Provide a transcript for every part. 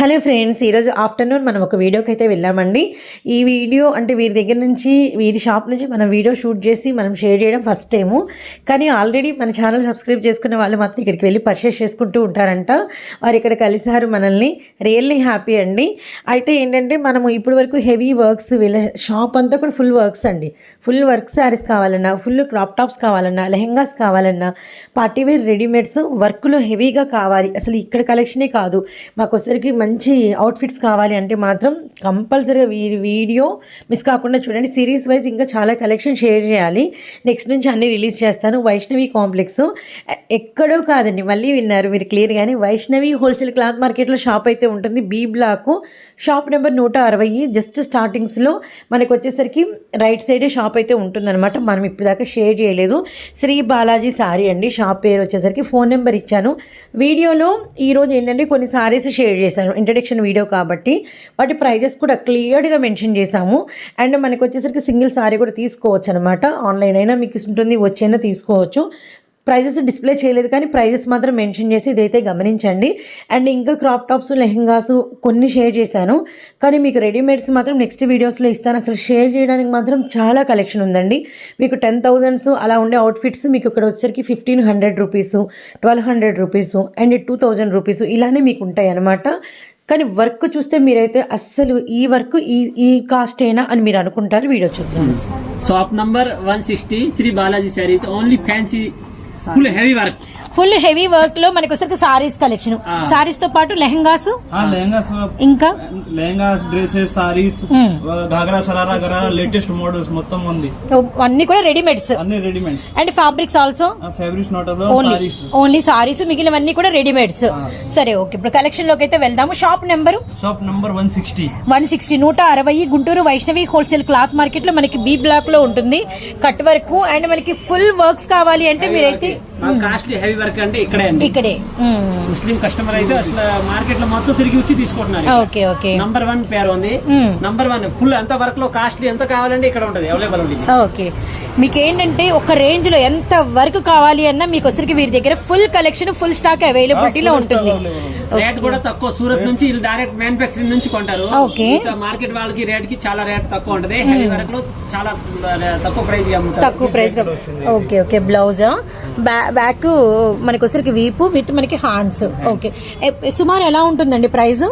Hello friends ఈరోజు afternoon మనం ఒక వీడియోకి అయితే వెళ్ళామండి. ఈ వీడియో అంటే వీరి దగ్గర నుంచి వీరి షాప్ నుంచి మనం వీడియో షూట్ చేసి మనం షేర్ చేయడం ఫస్ట్ టైము. కానీ ఆల్రెడీ మన ఛానల్ సబ్స్క్రైబ్ చేసుకునే వాళ్ళు మాత్రం ఇక్కడికి వెళ్ళి పర్చేస్ చేసుకుంటూ ఉంటారంట. వారు ఇక్కడ కలిసారు మనల్ని. రియల్లీ హ్యాపీ అండి. అయితే ఏంటంటే మనము ఇప్పటి వరకు హెవీ వర్క్స్ వీళ్ళ షాప్ అంతా కూడా ఫుల్ వర్క్స్ అండి. ఫుల్ వర్క్ శారీస్ కావాలన్నా ఫుల్ క్రాప్ టాప్స్ కావాలన్నా లెహెంగాస్ కావాలన్నా పార్టీ వేర్ రెడీమేడ్స్ వర్క్లో హెవీగా కావాలి. అసలు ఇక్కడ కలెక్షనే కాదు. మాకు ఒకసారికి మంచి అవుట్ఫిట్స్ కావాలి అంటే మాత్రం కంపల్సరీగా వీ వీడియో మిస్ కాకుండా చూడండి. సిరీస్ వైజ్ ఇంకా చాలా కలెక్షన్ షేర్ చేయాలి. నెక్స్ట్ నుంచి అన్ని రిలీజ్ చేస్తాను. వైష్ణవి కాంప్లెక్స్ ఎక్కడో కాదండి. మళ్ళీ విన్నారు మీరు క్లియర్ కానీ వైష్ణవి హోల్సేల్ క్లాత్ మార్కెట్లో షాప్ అయితే ఉంటుంది. బీ బ్లాక్ షాప్ నెంబర్ నూట అరవై. జస్ట్ స్టార్టింగ్స్లో మనకు వచ్చేసరికి రైట్ సైడే షాప్ అయితే ఉంటుందన్నమాట. మనం ఇప్పటిదాకా షేర్ చేయలేదు. శ్రీ బాలాజీ సారీ అండి. షాప్ పేరు వచ్చేసరికి ఫోన్ నెంబర్ ఇచ్చాను. వీడియోలో ఈరోజు ఏంటంటే కొన్ని సారీస్ షేర్ చేశాను. ఇంట్రడక్షన్ వీడియో కాబట్టి వాటి ప్రైజెస్ కూడా క్లియర్గా మెన్షన్ చేశాము. అండ్ మనకు వచ్చేసరికి సింగిల్ సారీ కూడా తీసుకోవచ్చు అనమాట ఆన్లైన్ అయినా మీకు ఉంటుంది వచ్చైనా తీసుకోవచ్చు. ప్రైజెస్ డిస్ప్లే చేయలేదు కానీ ప్రైజెస్ మాత్రం మెన్షన్ చేసి ఇదైతే గమనించండి. అండ్ ఇంకా క్రాప్ టాప్స్ లెహంగాస్ కొన్ని షేర్ చేశాను. కానీ మీకు రెడీమేడ్స్ మాత్రం నెక్స్ట్ వీడియోస్లో ఇస్తాను. అసలు షేర్ చేయడానికి మాత్రం చాలా కలెక్షన్ ఉందండి. మీకు టెన్ థౌజండ్స్ అలా ఉండే అవుట్ఫిట్స్ మీకు ఇక్కడ వచ్చేసరికి fifteen hundred rupees twelve hundred rupees and two thousand rupees ఇలానే మీకు ఉంటాయి అనమాట కానీ వర్క్ చూస్తే మీరైతే అస్సలు ఈ వర్క్ ఈ ఈ కాస్ట్ అయినా అని మీరు అనుకుంటారు. వీడియో చూద్దాం. Shop number one sixty Shri Balaji saris only fancy full heavy work full heavy వర్క్లో మనకి వచ్చరికి సారీస్ కలెక్షన్. సారీస్తో పాటు లెహంగాస్? లెహంగాస్ ఇంకా? Lehengas dresses saris ghagra sharara gharara latest models మొత్తం ఉంది. అన్ని కూడా రెడీమేడ్స్. అన్ని readymades. And fabrics also fabrics not only saris. Only saris మిగిలినవన్నీ కూడా రెడీమేడ్స్. సరే ఓకే. ఇప్పుడు కలెక్షన్లోకి అయితే వెళ్దాము. Shop number shop number one sixty one sixty నూట అరవై గుంటూరు వైష్ణవి హోల్సేల్ క్లాత్ మార్కెట్లో మనకి బి బ్లాక్లో ఉంటుంది. కట్ వర్క్ అండ్ మనకి ఫుల్ వర్క్స్ కావాలి అంటే మీరైతే కాస్ట్లీ హెవీ వర్క్ అంటే ఇక్కడే అండి. ఇక్కడే. ముస్లిం కస్టమర్ అయితే అసలు మార్కెట్లో మొత్తం తిరిగి వచ్చి తీసుకుంటున్నారు ఓకే ఓకే. నంబర్ వన్ పేరు ఉంది. నంబర్ వన్ ఫుల్ ఎంత వర్క్లో కాస్ట్లీ ఎంత కావాలంటే ఇక్కడ ఉంటది అవైలబుల్ ఉంది ఓకే. మీకు ఏంటంటే ఒక రేంజ్లో ఎంత వర్క్ కావాలి అన్నా మీకు వచ్చరికి వీరి దగ్గర ఫుల్ కలెక్షన్ ఫుల్ స్టాక్ అవైలబిలిటీలో ఉంటుంది. రేట్ కూడా తక్కువ. సూరత్ నుంచి వీళ్ళు డైరెక్ట్ మ్యానుఫాక్చరింగ్ నుంచి కొంటారు. మార్కెట్ వాళ్ళకి రేట్కి చాలా రేట్ తక్కువ ఉంటది. హెవీ వర్క్లో చాలా తక్కువ ప్రైస్ తక్కువ price okay okay blouse back మనకి వచ్చరికి వీపు విత్ మనకి హ్యాండ్స్ ఓకే సుమారు ఎలా ఉంటుందండి price?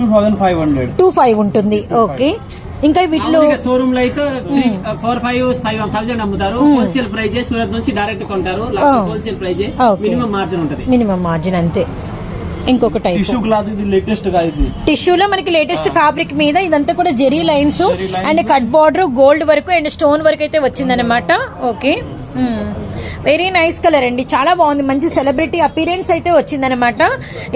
Two five hundred two five ఉంటుంది ఓకే ఇంకా వీటిలో షోరూమ్లో అయితే ఫోర్ ఫైవ్ ఫైవ్ థౌసండ్ అమ్ముతారు. హోల్సేల్ ప్రైజ్ సూరత్ నుంచి డైరెక్ట్ కొంటారు. Wholesale price. మినిమం మార్జిన్ ఉంటది. మినిమం మార్జిన్ అంతే. ఇంకొక టైప్ టిష్యూ క్లాత్ ఇది లేటెస్ట్గా ఇది. టిష్యూలో మనకి లేటెస్ట్ ఫ్యాబ్రిక్ మీద ఇదంతా కూడా zari lines and cut border gold వరకు అండ్ స్టోన్ వరకు అయితే వచ్చిందనమాట ఓకే. వెరీ నైస్ కలర్ అండి. చాలా బాగుంది. మంచి సెలబ్రిటీ అపీరెన్స్ అయితే వచ్చిందనమాట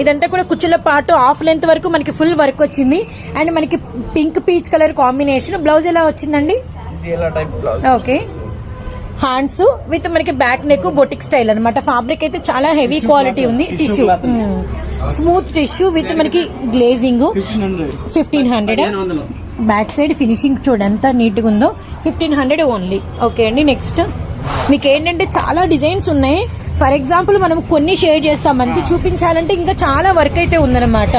ఇదంతా కూడా కుచ్చుల పాటు హాఫ్ లెంత్ వరకు మనకి ఫుల్ వర్క్ వచ్చింది. అండ్ మనకి pink peach colour combination blouse ఎలా వచ్చిందండి? ఓకే హ్యాండ్స్ విత్ మనకి బ్యాక్ నెక్ బొటిక్ స్టైల్ అన్నమాట. ఫ్యాబ్రిక్ అయితే చాలా హెవీ క్వాలిటీ ఉంది. టిష్యూ. స్మూత్ టిష్యూ విత్ మనకి glazing fifteen hundred back side finishing చూడండి ఎంత నీట్గా ఉందో. ఫిఫ్టీన్ హండ్రెడ్ ఓన్లీ ఓకే అండి నెక్స్ట్ మీకు ఏంటంటే చాలా డిజైన్స్ ఉన్నాయి. ఫర్ ఎగ్జాంపుల్ మనం కొన్ని షేర్ చేస్తాం. అంతే చూపించాలంటే ఇంకా చాలా వర్క్ అయితే ఉందన్నమాట.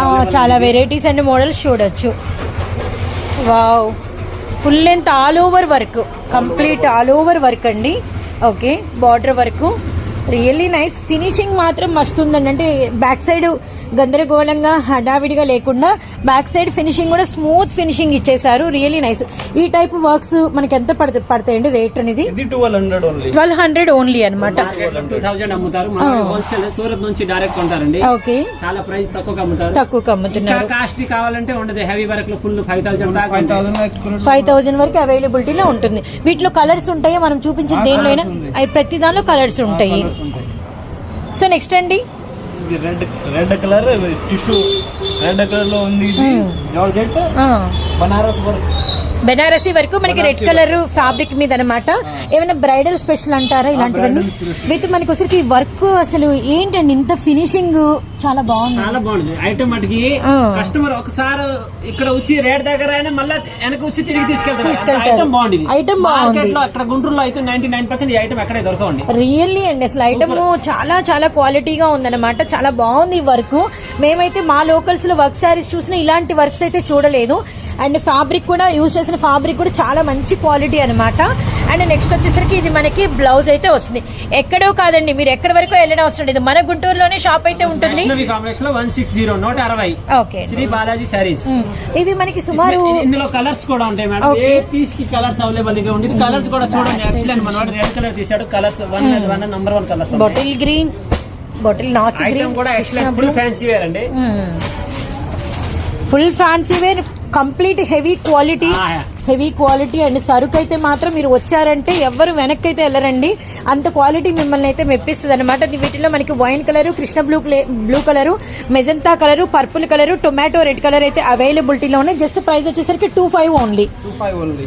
ఆ, చాలా వెరైటీస్ అండ్ మోడల్స్ చూడొచ్చు. Wow full length all over work complete all over work అండి. Okay border work really nice finishing మాత్రం మస్తు ఉందండి. అంటే బ్యాక్ సైడ్ గందరగోళంగా హడావిడిగా లేకుండా బ్యాక్ సైడ్ ఫినిషింగ్ కూడా స్మూత్ ఫినిషింగ్ ఇచ్చేసారు రియల్లీ నైస్ ఈ టైప్ వర్క్స్ మనకి ఎంత పడత పడతాయండి రేట్ అనేది? ట్వెల్వ్ హండ్రెడ్ ఓన్లీ అనమాట టూ థౌసండ్ అమ్ముతారు. మన హోల్సేల్ సూరత్ నుంచి డైరెక్ట్ కొంటారండి. ఓకే. చాలా ప్రైస్ తక్కువ అమ్ముతారు తక్కువ అమ్ముతున్నారు కాస్ట్లీ కావాలంటే ఉండదు. హెవీ వర్క్లో full five thousand five. Thousand వరకు అవైలబిలిటీలో ఉంటుంది. వీటిలో కలర్స్ ఉంటాయి? మనం చూపించిన దేనిలో ప్రతి దానిలో కలర్స్ ఉంటాయి. సో నెక్స్ట్ అండి red red colour tissue red కలర్లో ఉంది జార్జెట్. ఆ, బనారస్ వర్క్ బెనారసీ వరకు మనకి రెడ్ కలర్ ఫ్యాబ్రిక్ మీద అనమాట ఏమైనా బ్రైడల్ స్పెషల్ అంటారా ఇలాంటివన్నీ? విత్ మనకి వచ్చరికి వర్క్ అసలు ఏంటండి? ఇంత ఫినిషింగ్ చాలా బాగుంది. చాలా బాగుంది. ఐటమ్ మటుకి ఆ. కస్టమర్ ఒకసారి ఇక్కడ వచ్చి రేట్ దగ్గర అయినా మళ్ళీ వెనక వచ్చి తిరిగి తీసుకెళ్తారు. ఐటమ్ బాగుంది అక్కడ గుంటూరులో అయితే నైన్టీ నైన్ పర్సెంట్ ఈ ఐటమ్ ఎక్కడే దొరకండి రియల్లీ అండి అసలు ఐటమ్ చాలా చాలా క్వాలిటీగా ఉందన్నమాట. చాలా బాగుంది ఈ వర్క్ మేమైతే మా లోకల్స్లో వర్క్ సారీస్ చూసిన ఇలాంటి వర్క్స్ అయితే చూడలేదు. అండ్ ఫ్యాబ్రిక్ కూడా యూజ్ చేసిన ఫ్యాబ్రిక్ కూడా చాలా మంచి క్వాలిటీ అన్నమాట. అండ్ నెక్స్ట్ వచ్చేసరికి ఇది మనకి బ్లౌజ్ అయితే వస్తుంది. ఎక్కడో కాదండి మీరు ఎక్కడి వరకు వెళ్ళడం అవసరం లేదు. మన గుంటూరులోనే షాప్ అయితే ఉంటుంది. ఓకే శ్రీ బాలాజీ సారీస్ ఇవి మనకి సుమారు ఇందులో కలర్స్ కూడా ఉంటాయి మేడం. Okay. ఏ పీస్కి కలర్స్ అవైలబుల్గా ఉంది కలర్స్ కూడా చూడండి. మన వాడు రెడ్ కలర్ తీసాడు colours one one number one colours bottle green bottle notch green కూడా ఎక్సలెంట్ ఫుల్ ఫ్యాన్సీ వేర్ అండి. Full fancy wear complete heavy quality. Heavy quality and సరుకు అయితే మాత్రం మీరు వచ్చారంటే ఎవరు వెనక్కి అయితే వెళ్ళరండి. అంత క్వాలిటీ మిమ్మల్ని అయితే మెప్పిస్తుంది అనమాట వీటిలో మనకి wine colour Krishna blue blue colour magenta colour purple colour tomato red colour అయితే అవైలబిలిటీలో ఉన్నాయి. జస్ట్ ప్రైస్ వచ్చేసరికి two five only.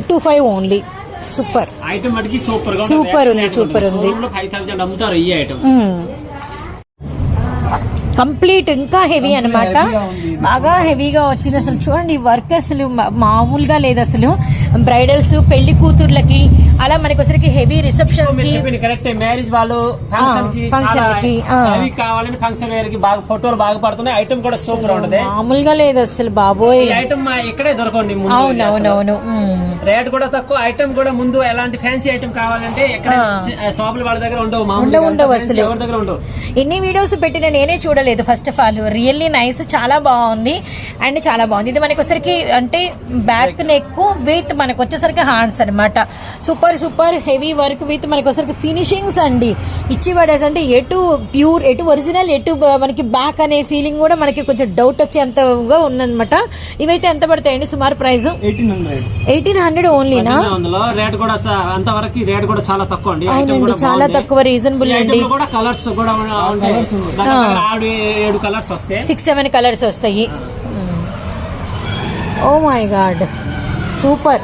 Two five only. Super. Item super ఉంది, super ఉంది. ఫైవ్ థౌసండ్ అమ్ముతారు ఈ ఐటమ్ కంప్లీట్ ఇంకా హెవీ అన్నమాట. బాగా హెవీగా వచ్చింది అసలు. చూడండి వర్క్ అసలు మామూలుగా లేదు అసలు. బ్రైడల్స్ పెళ్ళి కూతుర్లకి అలా మనకి వచ్చరికి హెవీ చెప్పింది కరెక్ట్ మ్యారేజ్ వాళ్ళు ఫంక్షన్కి కావాలని ఫంక్షన్ వేర్కి బాగా ఫోటోలు బాగా పడుతున్నాయి. ఐటమ్ కూడా సూపర్ ఉంటది. మామూలుగా లేదు అసలు బాబోయ్. ఐటమ్ మా ఇక్కడే దొరకండి అవునవునవును. రేట్ కూడా తక్కువ. ఐటమ్ కూడా ముందు ఎలాంటి ఫ్యాన్సీ ఐటమ్ కావాలంటే ఎక్కడ షాపులు వాళ్ళ దగ్గర ఉండవు ఉండవు, అసలు. ఎవరి దగ్గర ఉండవు. ఇన్ని వీడియోస్ పెట్టిన నేనే చూడలేదు first of all really nice చాలా బాగుంది. అండ్ చాలా బాగుంది. ఇది మనకి వచ్చరికి అంటే బ్యాక్ నెక్ విత్ మనకు వచ్చేసరికి హ్యాండ్స్ అన్నమాట. Super super heavy work with మనకి వచ్చరికి ఫినిషింగ్స్ అండి. ఇచ్చి పడేసి అంటే ఎటు ప్యూర్ ఎటు ఒరిజినల్ ఎటు మనకి బ్యాక్ అనే ఫీలింగ్ కూడా మనకి కొంచెం డౌట్ వచ్చేంతగా ఉందన్నమాట. ఇవైతే ఎంత పడతాయండి? సుమారు ప్రైస్ ఎయిటీన్ హండ్రెడ్ ఓన్లీనా రేట్ కూడా స- అంతవరకు రేట్ కూడా చాలా తక్కువ అండి. ఐటమ్ అవునండి. కూడా చాలా బాగుంది. తక్కువ రీజనబుల్ అండి. కలర్స్ కూడా ఏడు కలర్స్ వస్తాయి సిక్స్ సెవెన్ కలర్స్ వస్తాయి. ఓ my god. Super.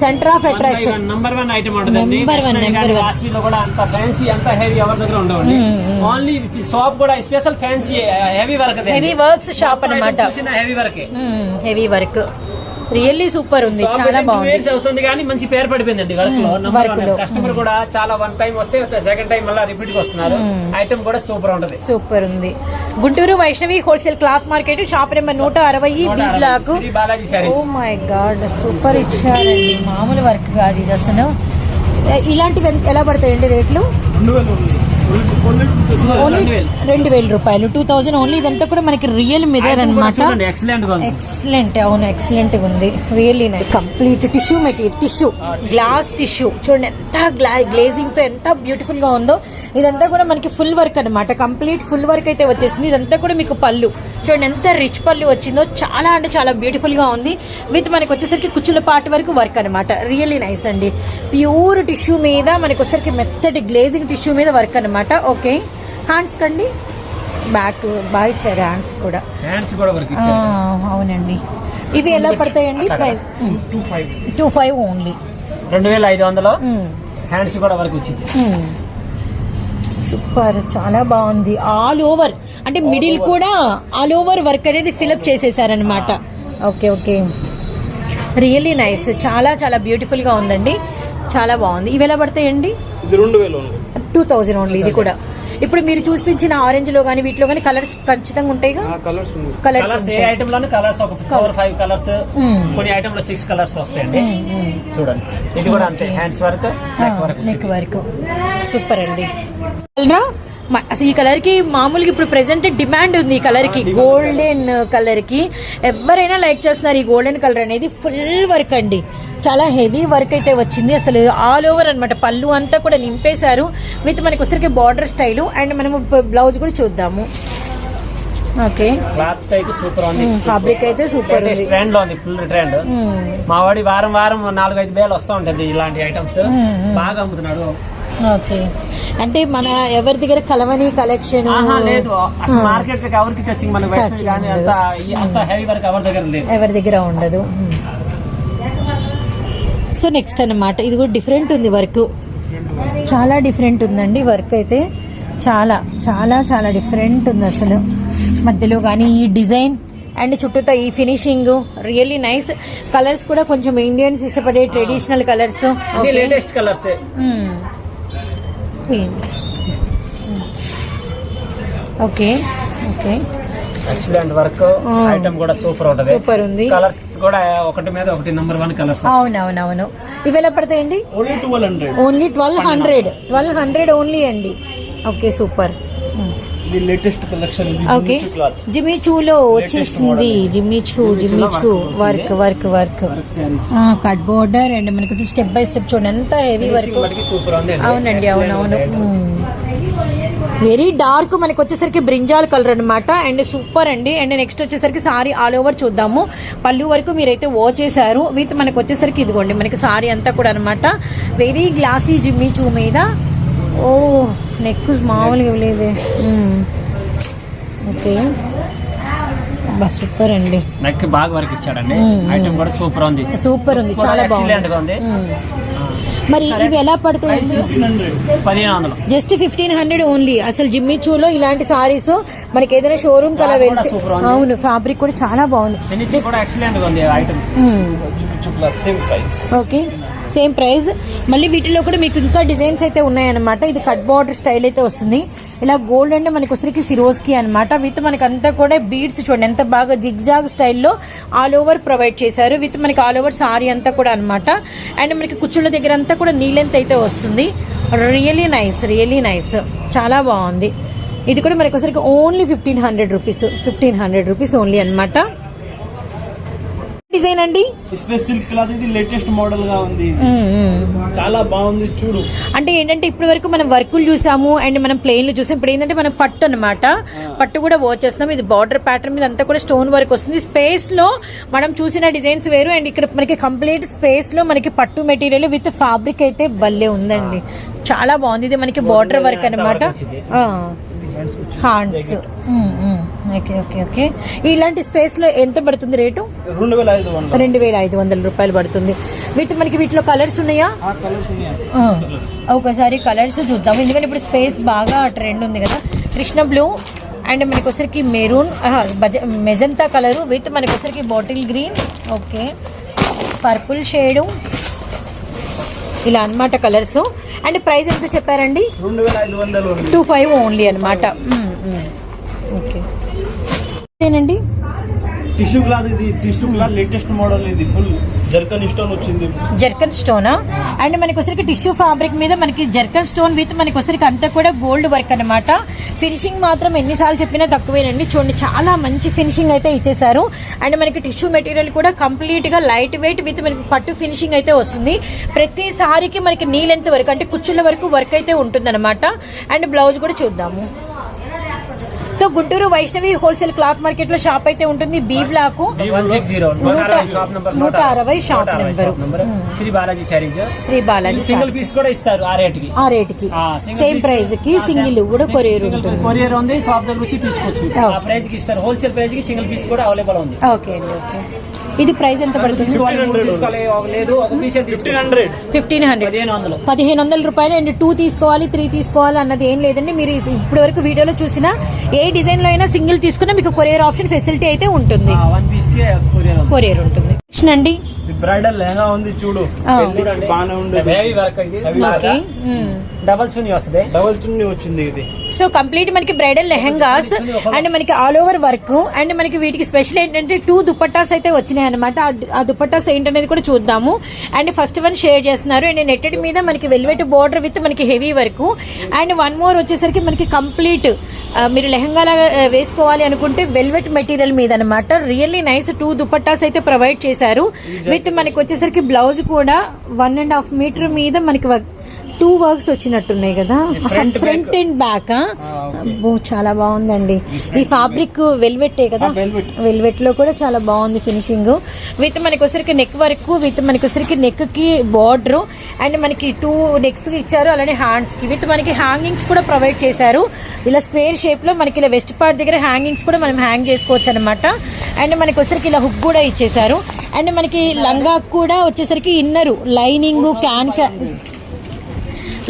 Centre of attraction. Number one item ఉంటుందండి. Number one, number one. వాసవిలో కూడా అంత ఫ్యాన్సీ అంత హెవీ ఎవరి దగ్గర ఉండవండి. ఓన్లీ షాప్ కూడా special fancy heavy work heavy works shop అన్నమాట. Heavy work heavy work really super ఉంది. చాలా బాగుంది. అవుతుంది కానీ మంచి పేరు పడిపోయిందండి వర్క్లో work లో. కస్టమర్ కూడా చాలా వన్ టైం వస్తే సెకండ్ టైం మళ్ళీ రిపీట్ వస్తున్నారు ఐటమ్ కూడా సూపర్ ఉంటది. సూపర్ ఉంది. Guntur Vaishnavi wholesale cloth market shop number నూట అరవై B block oh my god super ఇచ్చారండి. మామూలు వర్క్ కాదు ఇది అసలు. ఇలాంటివి ఎలా పడతాయండి రేట్లు? ఓన్లీ రెండు వేలు. రూపాయలు. టూ థౌజండ్ ఓన్లీ ఇదంతా కూడా మనకి రియల్ మిర్రర్ అనమాట ఎక్సలెంట్ అవును ఎక్సలెంట్గా ఉంది. Really nice complete tissue material tissue glass tissue చూడండి ఎంత గ్లేజింగ్తో ఎంత బ్యూటిఫుల్గా ఉందో. ఇదంతా కూడా మనకి ఫుల్ వర్క్ అన్నమాట. కంప్లీట్ ఫుల్ వర్క్ అయితే వచ్చేసింది. ఇదంతా కూడా మీకు పళ్ళు. చూడండి ఎంత రిచ్ పళ్ళు వచ్చిందో. చాలా అంటే చాలా బ్యూటిఫుల్గా ఉంది. విత్ మనకి వచ్చేసరికి కుచ్చుల పాటి వరకు వర్క్ అన్నమాట. రియల్లీ నైస్ అండి. ప్యూర్ టిష్యూ మీద మనకి వచ్చేసరికి మెత్తటి గ్లేజింగ్ టిష్యూ మీద వర్క్ అన్నమాట. ఓకే హ్యాండ్స్ కండి. బ్యాక్ బాగా ఇచ్చారు హ్యాండ్స్ కూడా. హ్యాండ్స్ కూడా వర్క్ ఆ, అవునండి. ఇవి ఎలా పడతాయండి? ప్రైస్ టూ ఫైవ్ ఓన్లీ రెండు వేల ఐదు వందలు. హ్యాండ్స్ కూడా వర్క్ వచ్చింది. సూపర్ చాలా బాగుంది. ఆల్ ఓవర్ అంటే మిడిల్ కూడా ఆల్ ఓవర్ వర్క్ అనేది ఫిలప్ చేసేసారనమాట ఓకే ఓకే రియల్లీ నైస్ చాలా చాలా బ్యూటిఫుల్గా ఉందండి. చాలా బాగుంది. ఇవి ఎలా పడతాయండి? టూ థౌజండ్ ఓన్లీ ఇది కూడా. ఇప్పుడు మీరు చూపించిన ఆరెంజ్లో కానీ వీటిలో కానీ కలర్స్ ఖచ్చితంగా ఉంటాయిగా? ఆ కలర్స్ ఏ ఐటమ్లోనే కలర్స్ ఒక ఫోర్ ఫైవ్ కలర్స్. కొన్ని ఐటమ్లో సిక్స్ కలర్స్ వస్తాయండి. చూడండి. ఇది కూడా అంతే హ్యాండ్స్ వర్క్ నెక్ వర్క్ వరకు సూపర్ అండి. అసలు ఈ కలర్కి మామూలుగా ఇప్పుడు ప్రెసెంట్ డిమాండ్ ఉంది ఈ కలర్కి. గోల్డెన్ కలర్కి. ఎవరైనా లైక్ చేస్తున్నారు ఈ గోల్డెన్ కలర్ అనేది ఫుల్ వర్క్ అండి. చాలా హెవీ వర్క్ అయితే వచ్చింది. అసలు ఆల్ ఓవర్ అన్నమాట. పళ్ళు అంతా కూడా నింపేశారు. విత్ మనకి వచ్చరికి బార్డర్ స్టైల్ అండ్ మనము బ్లౌజ్ కూడా చూద్దాము. ఓకే క్లాత్ అయితే సూపర్ ఉంది. ఫ్యాబ్రిక్ అయితే సూపర్ ఉంది. ట్రెండ్లో ఉంది ఫుల్ ట్రెండ్. మా వాడి వారం వారం నాలుగు ఐదు వేలు వస్తూ ఉంటది ఇలాంటి ఐటమ్స్ బాగా అమ్ముతున్నాడు. ఓకే. అంటే మన ఎవరి దగ్గర కలవని కలెక్షన్ లేదు. మార్కెట్ ఎవరికి టచింగ్ మన వెస్ట్ కానీ అంత అంత హెవీ వర్క్ ఎవరి దగ్గర లేదు. ఎవరి దగ్గర ఉండదు. సో నెక్స్ట్ అన్నమాట. ఇది కూడా డిఫరెంట్ ఉంది వర్క్ చాలా డిఫరెంట్ ఉందండి వర్క్ అయితే. చాలా చాలా చాలా డిఫరెంట్ ఉంది అసలు. మధ్యలో కానీ ఈ డిజైన్ అండ్ చుట్టూతో ఈ ఫినిషింగ్ రియల్లీ నైస్ కలర్స్ కూడా కొంచెం ఇండియన్స్ ఇష్టపడే traditional colours latest colours okay okay excellent work item కూడా సూపర్ ఉంటది. సూపర్ ఉంది. కలర్స్ కూడా ఒకటి మీద ఒకటి నంబర్ వన్ కలర్స్ అవునవునవును. ఇవి ఎలా పడతాయండి only twelve hundred only twelve hundred twelve hundred only అండి. ఓకే సూపర్ ఇది లేటెస్ట్ కలెక్షన్ ఓకే జిమ్మి చూలో వచ్చేసింది Jimmy Choo Jimmy Choo work work work cut border and మనకి స్టెప్ బై స్టెప్ చూడండి. ఎంత హెవీ వర్క్ అవునండి అవునవును. వెరీ డార్క్ మనకి వచ్చేసరికి బ్రింజాల్ కలర్ అన్నమాట. అండ్ సూపర్ అండి. అండ్ నెక్స్ట్ వచ్చేసరికి సారీ ఆల్ ఓవర్ చూద్దాము. పళ్ళు వరకు మీరైతే వో చేశారు. విత్ మనకి వచ్చేసరికి ఇదిగోండి మనకి సారీ అంతా కూడా అనమాట వెరీ గ్లాసీ జిమ్మి చూ మీద. ఓ నెక్ మామూలుగా లేదే. ఓకే సూపర్ అండి. నెక్ బాగా వర్క్ ఇచ్చాడండి. ఐటమ్ కూడా సూపర్ ఉంది. సూపర్ ఉంది చాలా బాగుంది. ఉంది. మ్మ్. మరి ఇవి ఎలా వందలు. జస్ట్ ఫిఫ్టీన్ హండ్రెడ్ ఓన్లీ అసలు జిమ్మి చూలో ఇలాంటి సారీస్ మనకి ఏదైనా షోరూమ్ కలా వెళ్తే. అవును ఫ్యాబ్రిక్ కూడా చాలా బాగుంది. ఫినిషింగ్ కూడా ఎక్సలెంట్గా ఉంది item cloth same price okay same price. మళ్ళీ వీటిలో కూడా మీకు ఇంకా డిజైన్స్ అయితే ఉన్నాయన్నమాట. ఇది కట్ బార్డర్ స్టైల్ అయితే వస్తుంది. ఇలా గోల్డ్ అంటే మనకు వచ్చరికి సిరోస్కి అనమాట విత్ మనకి అంతా కూడా బీడ్స్ చూడండి ఎంత బాగా జిగ్జాగ్ స్టైల్లో ఆల్ ఓవర్ ప్రొవైడ్ చేశారు. విత్ మనకి ఆల్ ఓవర్ సారీ అంతా కూడా అనమాట అండ్ మనకి కుచ్చుళ్ళ దగ్గర అంతా కూడా నీలెంత్ అయితే వస్తుంది. రియలీ నైస్ రియలీ నైస్ చాలా బాగుంది. ఇది కూడా మనకి వచ్చరికి only fifteen hundred rupees fifteen hundred rupees only అనమాట డిజైన్ అండి? స్పేస్ సిల్క్ క్లాత్ ఇది లేటెస్ట్ మోడల్గా ఉంది. చాలా బాగుంది చూడు. అంటే ఏంటంటే ఇప్పటి వరకు మనం వర్కులు చూసాము అండ్ మనం ప్లెయిన్లు చూసాం ఇప్పుడు ఏంటంటే మనం పట్టు అన్నమాట. పట్టు కూడా వాచ్ చేస్తున్నాం ఇది బార్డర్ ప్యాటర్న్ మీద అంతా కూడా స్టోన్ వర్క్ వస్తుంది. స్పేస్లో మనం చూసిన డిజైన్స్ వేరు. అండ్ ఇక్కడ మనకి కంప్లీట్ స్పేస్లో మనకి పట్టు మెటీరియల్ విత్ ఫ్యాబ్రిక్ అయితే భలే ఉందండి. చాలా బాగుంది. ఇది మనకి బార్డర్ వర్క్ అనమాట హాండ్స్ ఓకే ఓకే ఓకే. ఇలాంటి స్పేస్లో ఎంత పడుతుంది రేటు? రెండు వేల ఐదు వందలు. రెండు వేల ఐదు వందల రూపాయలు పడుతుంది. విత్ మనకి వీటిలో కలర్స్ ఉన్నాయా? ఒకసారి కలర్స్ చూద్దాం. ఎందుకంటే ఇప్పుడు స్పేస్ బాగా ట్రెండ్ ఉంది కదా. కృష్ణ బ్లూ అండ్ మనకి వచ్చరికి మెరూన్ మెజంతా కలర్ విత్ మనకి వచ్చరికి bottle green okay. Purple shade ఇలా అన్నమాట కలర్స్ అండ్ ప్రైస్ ఎంత చెప్పారండి. టూ ఫైవ్ ఓన్లీ అనమాట ఓకే. ఏనండి టిష్యూ క్లాత్ ఇది టిష్యూ క్లాత్ లేటెస్ట్ మోడల్ ఇది ఫుల్ జర్కన్ స్టోన్ వచ్చింది. జర్కన్ స్టోనా అండ్ మనకి వచ్చరికి టిష్యూ ఫ్యాబ్రిక్ మీద మనకి జర్కన్ స్టోన్ విత్ మనకి వచ్చరికి అంతా కూడా గోల్డ్ వర్క్ అన్నమాట. ఫినిషింగ్ మాత్రం ఎన్నిసార్లు చెప్పినా తక్కువేనండి. చూడండి చాలా మంచి ఫినిషింగ్ అయితే ఇచ్చేసారు అండ్ మనకి టిష్యూ మెటీరియల్ కూడా కంప్లీట్గా లైట్ వెయిట్ విత్ మనకి పట్టు ఫినిషింగ్ అయితే వస్తుంది. ప్రతి సారీకి మనకి నీ లెంత్ వరకు అంటే కుచ్చుల వరకు వర్క్ అయితే ఉంటుంది అండ్ బ్లౌజ్ కూడా చూద్దాము. So Guntur Vaishnavi wholesale cloth మార్కెట్లో షాప్ అయితే ఉంటుంది బీ బ్లాక్ నూట అరవై shop number. Shri Balaji sarees. Shri Balaji single piece కూడా ఇస్తారు ఆ రేట్కి ఆ రేట్కి సేమ్ ప్రైస్కి సింగిల్ కూడా కొరియర్ ఉంటుంది. కొరియర్ ఉంది షాప్ దగ్గర వచ్చి తీసుకోవచ్చు. ఆ ప్రైస్కి ఇస్తారు హోల్సేల్ ప్రైస్కి సింగిల్ పీస్ కూడా అవైలబుల్ ఉంది. ఓకే అండి ఓకే. ఇది ప్రైస్ ఎంత పడుతుంది? ఫిఫ్టీన్ హండ్రెడ్ పదిహేను వందలు. రూపాయలు అండ్ టూ తీసుకోవాలి త్రీ తీసుకోవాలి అన్నది ఏం లేదండి. మీరు ఇప్పటి వరకు వీడియోలో చూసిన ఏ డిజైన్లో అయినా సింగిల్ తీసుకున్నా మీకు కొరియర్ ఆప్షన్ ఫెసిలిటీ అయితే ఉంటుంది. వన్ పీస్కి కొరియర్ ఉంది. కొరియర్ ఉంటుంది. అండి? బ్రైడల్ లెహంగా ఉంది చూడు. బాగానే ఉండేది డబల్ సుని వస్తుంది. డబల్ చున్నీ వచ్చింది ఇది. సో కంప్లీట్ మనకి బ్రైడల్ లెహంగాస్ అండ్ మనకి ఆల్ ఓవర్ వర్క్ అండ్ మనకి వీటికి స్పెషల్ ఏంటంటే టూ దుపట్టాస్ అయితే వచ్చినాయి అనమాట ఆ దుపట్టాస్ ఏంటనేది కూడా చూద్దాము. అండ్ ఫస్ట్ వన్ షేర్ చేస్తున్నారు. అండ్ నెట్టెడ్ మీద మనకి వెల్వెట్ బోర్డర్ విత్ మనకి heavy work. And one more వచ్చేసరికి మనకి కంప్లీట్ మీరు లెహంగా వేసుకోవాలి అనుకుంటే వెల్వెట్ మెటీరియల్ మీద అనమాట రియల్లీ నైస్ టూ దుపట్టాస్ అయితే ప్రొవైడ్ చేశారు. విత్ మనకి వచ్చేసరికి బ్లౌజ్ కూడా వన్ అండ్ హాఫ్ మీటర్ మీద మనకి టూ వర్క్స్ వచ్చినట్టున్నాయి కదా. ఫ్రంట్ అండ్ బ్యాక్ చాలా బాగుందండి. ఈ ఫ్యాబ్రిక్ వెల్వెట్టే కదా. వెల్వెట్లో కూడా చాలా బాగుంది ఫినిషింగ్ విత్ మనకి వచ్చరికి నెక్ వర్క్ విత్ మనకి వచ్చరికి నెక్కి బార్డర్ అండ్ మనకి టూ నెక్స్ ఇచ్చారు అలానే హ్యాండ్స్కి. విత్ మనకి హ్యాంగింగ్స్ కూడా ప్రొవైడ్ చేశారు. ఇలా స్క్వేర్ షేప్లో మనకి ఇలా వెస్ట్ పార్ట్ దగ్గర హ్యాంగింగ్స్ కూడా మనం హ్యాంగ్ చేసుకోవచ్చు అనమాట అండ్ మనకి వచ్చరికి ఇలా హుక్ కూడా ఇచ్చేసారు అండ్ మనకి లంగా కూడా వచ్చేసరికి inner lining can can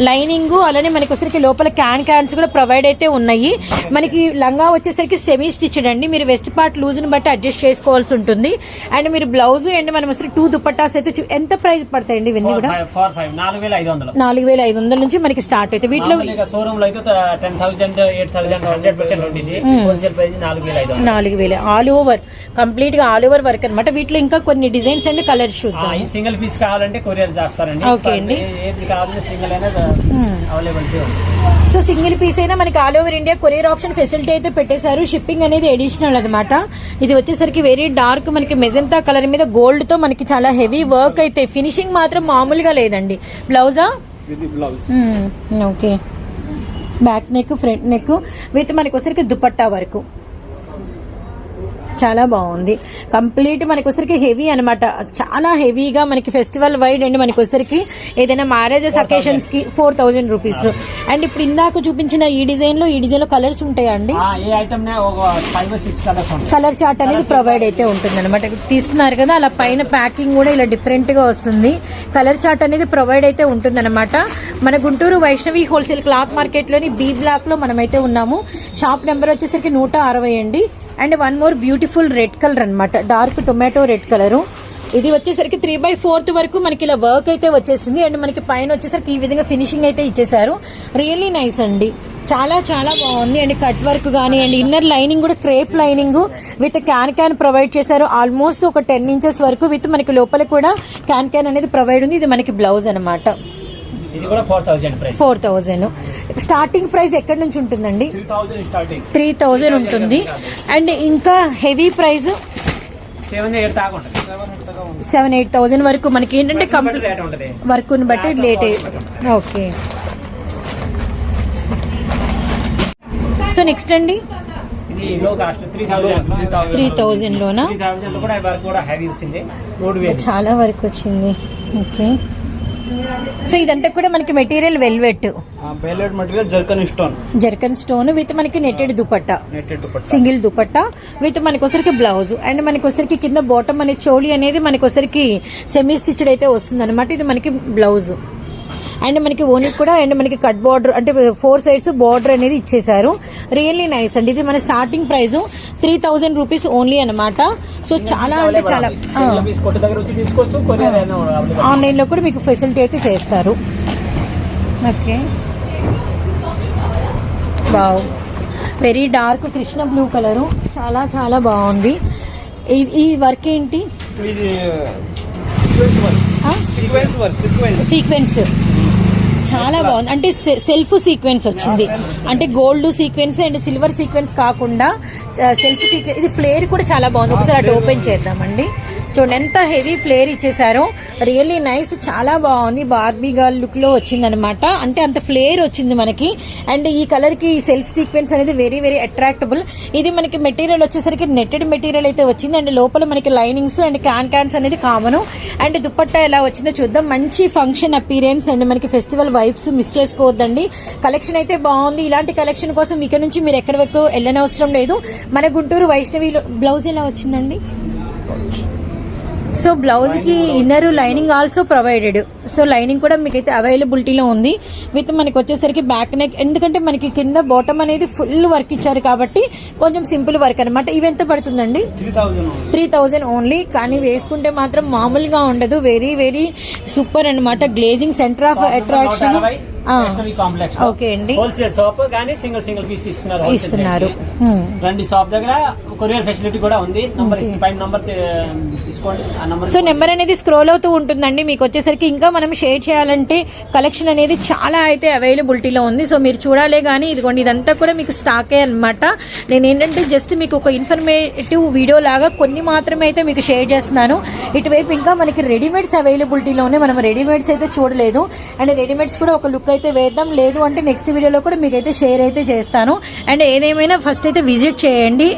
lining అలానే మనకి వచ్చేసరికి లోపల క్యాన్ క్యాన్స్ కూడా ప్రొవైడ్ అయితే ఉన్నాయి. మనకి లంగా వచ్చేసరికి సెమీ స్టిచ్డ్ అండి. మీరు వెస్ట్ పార్ట్ లూజ్ని బట్టి అడ్జస్ట్ చేసుకోవాల్సి ఉంటుంది. అండ్ మీరు బ్లౌజ్ అండ్ మనం వచ్చేసరికి టూ దుపట్టాస్ అయితే ఎంత ప్రైస్ పడతాయండి ఇవన్నీ కూడా? నాలుగు వేల ఐదు వందలు. నుంచి మనకి స్టార్ట్ వీటిలో అయితే ప్రైస్ నాలుగు వేల ఆల్ ఓవర్ కంప్లీట్గా ఆల్ ఓవర్ వర్క్ అనమాట వీటిలో ఇంకా కొన్ని డిజైన్స్ అండ్ కలర్స్ చూద్దాం. సింగిల్ పీస్ కావాలంటే కొరియర్ చేస్తారండి. ఓకే అండి. సింగిల్ అయినా అవైలబిలిటీ ఉంది సో సింగిల్ పీస్ అయినా మనకి all over India courier option facility అయితే పెట్టేశారు. షిప్పింగ్ అనేది అడిషనల్ అన్నమాట. ఇది వచ్చేసరికి వెరీ డార్క్ మనకి మెజంతా కలర్ మీద గోల్డ్తో మనకి చాలా హెవీ వర్క్ అయితే. ఫినిషింగ్ మాత్రం మామూలుగా లేదండి. బ్లౌజా ఇది blouse okay back neck front neck with మనకి వచ్చరికి దుపట్టా వరకు. చాలా బాగుంది. కంప్లీట్ మనకి వచ్చరికి హెవీ అనమాట చాలా హెవీగా మనకి ఫెస్టివల్ వైడ్ అండ్ మనకి వచ్చరికి ఏదైనా మ్యారేజెస్ అకేషన్స్కి ఫోర్ థౌజండ్ రూపీస్. అండ్ ఇప్పుడు ఇందాక చూపించిన ఈ డిజైన్లో ఈ డిజైన్లో కలర్స్ ఉంటాయా అండి? ఆ, ఏ ఐటమ్ నే ఒక ఫైవ్ సిక్స్ కలర్స్ ఉంటాయి. కలర్ చార్ట్ అనేది ప్రొవైడ్ అయితే ఉంటుంది అనమాట తీస్తున్నారు కదా అలా పైన ప్యాకింగ్ కూడా ఇలా డిఫరెంట్గా వస్తుంది. కలర్ చార్ట్ అనేది ప్రొవైడ్ అయితే ఉంటుంది మన గుంటూరు వైష్ణవి హోల్సేల్ క్లాత్ మార్కెట్లోని బి బ్లాక్లో మనమైతే ఉన్నాము. షాప్ నెంబర్ వచ్చేసరికి నూట అరవై అండి. And one more beautiful red colour అన్నమాట. Dark tomato red colour. ఇది వచ్చేసరికి త్రీ బై ఫోర్త్ వరకు మనకి ఇలా వర్క్ అయితే వచ్చేసింది. అండ్ మనకి పైన వచ్చేసరికి ఈ విధంగా ఫినిషింగ్ అయితే ఇచ్చేసారు రియల్లీ నైస్ అండి. చాలా చాలా బాగుంది. అండ్ కట్ వర్క్ కానీ అండ్ ఇన్నర్ లైనింగ్ కూడా crepe lining with can can provide చేశారు. ఆల్మోస్ట్ ఒక టెన్ ఇంచెస్ వరకు విత్ మనకి లోపల కూడా క్యాన్ క్యాన్ అనేది ప్రొవైడ్ ఉంది. ఇది మనకి బ్లౌజ్ అనమాట ఫోర్ థౌజండ్ స్టార్టింగ్ ప్రైస్ ఎక్కడి నుంచి ఉంటుందండి? త్రీ థౌజండ్ ఉంటుంది. అండ్ ఇంకా heavy price seven eight thousand వరకు మనకి ఏంటంటే కంప్లీట్ వర్క్ బట్టి లేట్ ఓకే. సో నెక్స్ట్ అండి. త్రీ థౌజండ్ లోనా? చాలా వరకు వచ్చింది. ఓకే. సో ఇదంతా కూడా మనకి material velvet velvet material zircon stone zircon stone with మనకి netted dupatta. Netted dupatta. Single dupatta with మనకి వచ్చరికి బ్లౌజ్ అండ్ మనకి వచ్చరికి కింద బాటమ్ అనే చోళీ అనేది మనకి వచ్చరికి సెమీ స్టిచ్డ్ అయితే వస్తుంది అనమాట ఇది మనకి బ్లౌజ్ అండ్ మనకి ఓని కూడా అండ్ మనకి కట్ బార్డర్ అంటే ఫోర్ సైడ్స్ బార్డర్ అనేది ఇచ్చేసారు రియల్లీ నైస్ అండి. ఇది మన starting price three thousand rupees only అనమాట సో చాలా అంటే చాలా. ఆన్లైన్లో కూడా మీకు ఫెసిలిటీ అయితే చేస్తారు. Okay wow very dark Krishna blue colour చాలా చాలా బాగుంది. ఈ- వర్క్ ఏంటి? సీక్వెన్స్ చాలా బాగుంది. అంటే సెల్ఫ్ సీక్వెన్స్ వచ్చింది. అంటే gold sequence and silver sequence కాకుండా సెల్ఫ్ సీక్వెన్స్ ఇది ఫ్లేర్ కూడా చాలా బాగుంది. ఒకసారి అటు ఓపెన్ చేద్దామండి. చూడండి ఎంత హెవీ ఫ్లేర్ ఇచ్చేసారో రియల్లీ నైస్ చాలా బాగుంది. బార్బీ గర్ల్ లుక్లో వచ్చింది అనమాట అంటే అంత ఫ్లేర్ వచ్చింది మనకి. అండ్ ఈ కలర్కి సెల్ఫ్ సీక్వెన్స్ అనేది వెరీ వెరీ అట్రాక్టబుల్ ఇది మనకి మెటీరియల్ వచ్చేసరికి నెట్టెడ్ మెటీరియల్ అయితే వచ్చింది. అండ్ లోపల మనకి లైనింగ్స్ అండ్ క్యాన్ క్యాన్స్ అనేది కామన్ అండ్ దుప్పట్టా ఎలా వచ్చిందో చూద్దాం. మంచి ఫంక్షన్ అపీరియన్స్ అండ్ మనకి ఫెస్టివల్ వైబ్స్ మిస్ చేసుకోవద్దండి. కలెక్షన్ అయితే బాగుంది. ఇలాంటి కలెక్షన్ కోసం ఇక్కడ నుంచి మీరు ఎక్కడ వరకు వెళ్ళనవసరం లేదు. మన గుంటూరు వైష్ణవి బ్లౌజ్ ఎలా వచ్చిందండి? సో బ్లౌజ్కి inner lining also provided so lining కూడా మీకైతే అవైలబిలిటీలో ఉంది. విత్ మనకి వచ్చేసరికి బ్యాక్ నెక్ ఎందుకంటే మనకి కింద బాటమ్ అనేది ఫుల్ వర్క్ ఇచ్చారు కాబట్టి కొంచెం సింపుల్ వర్క్ అనమాట ఇవి ఎంత పడుతుందండి? త్రీ థౌజండ్ ఓన్లీ కానీ వేసుకుంటే మాత్రం మామూలుగా ఉండదు. వెరీ వెరీ సూపర్ అన్నమాట. Glazing centre of attraction complex okay అండి. హోల్సేల్ షాప్ కానీ సింగిల్ సింగిల్ పీస్ ఇస్తున్నారు ఇస్తున్నారు. హ్మ్. రండి షాప్ దగ్గర కొరియర్ ఫెసిలిటీ కూడా ఉంది. నంబర్ పైన నంబర్ తీసుకోండి. ఆ నంబర్ సో నెంబర్ అనేది స్క్రోల్ అవుతూ ఉంటుందండి. మీకు వచ్చేసరికి ఇంకా మనం షేర్ చేయాలంటే కలెక్షన్ అనేది చాలా అయితే అవైలబిలిటీలో ఉంది. సో మీరు చూడాలే కానీ ఇదిగోండి ఇదంతా కూడా మీకు స్టాకే అన్నమాట. నేను ఏంటంటే జస్ట్ మీకు ఒక ఇన్ఫర్మేటివ్ వీడియో లాగా కొన్ని మాత్రమే అయితే మీకు షేర్ చేస్తున్నాను. ఇటువైపు ఇంకా మనకి రెడీమేడ్స్ అవైలబిలిటీలో ఉన్నాయి మనం రెడీమేడ్స్ అయితే చూడలేదు. అండ్ రెడీమేడ్స్ కూడా ఒక లుక్ అయితే వేద్దాం. లేదు అంటే నెక్స్ట్ వీడియోలో కూడా మీకైతే షేర్ అయితే చేస్తాను. అండ్ ఏదేమైనా ఫస్ట్ అయితే విజిట్ చేయండి.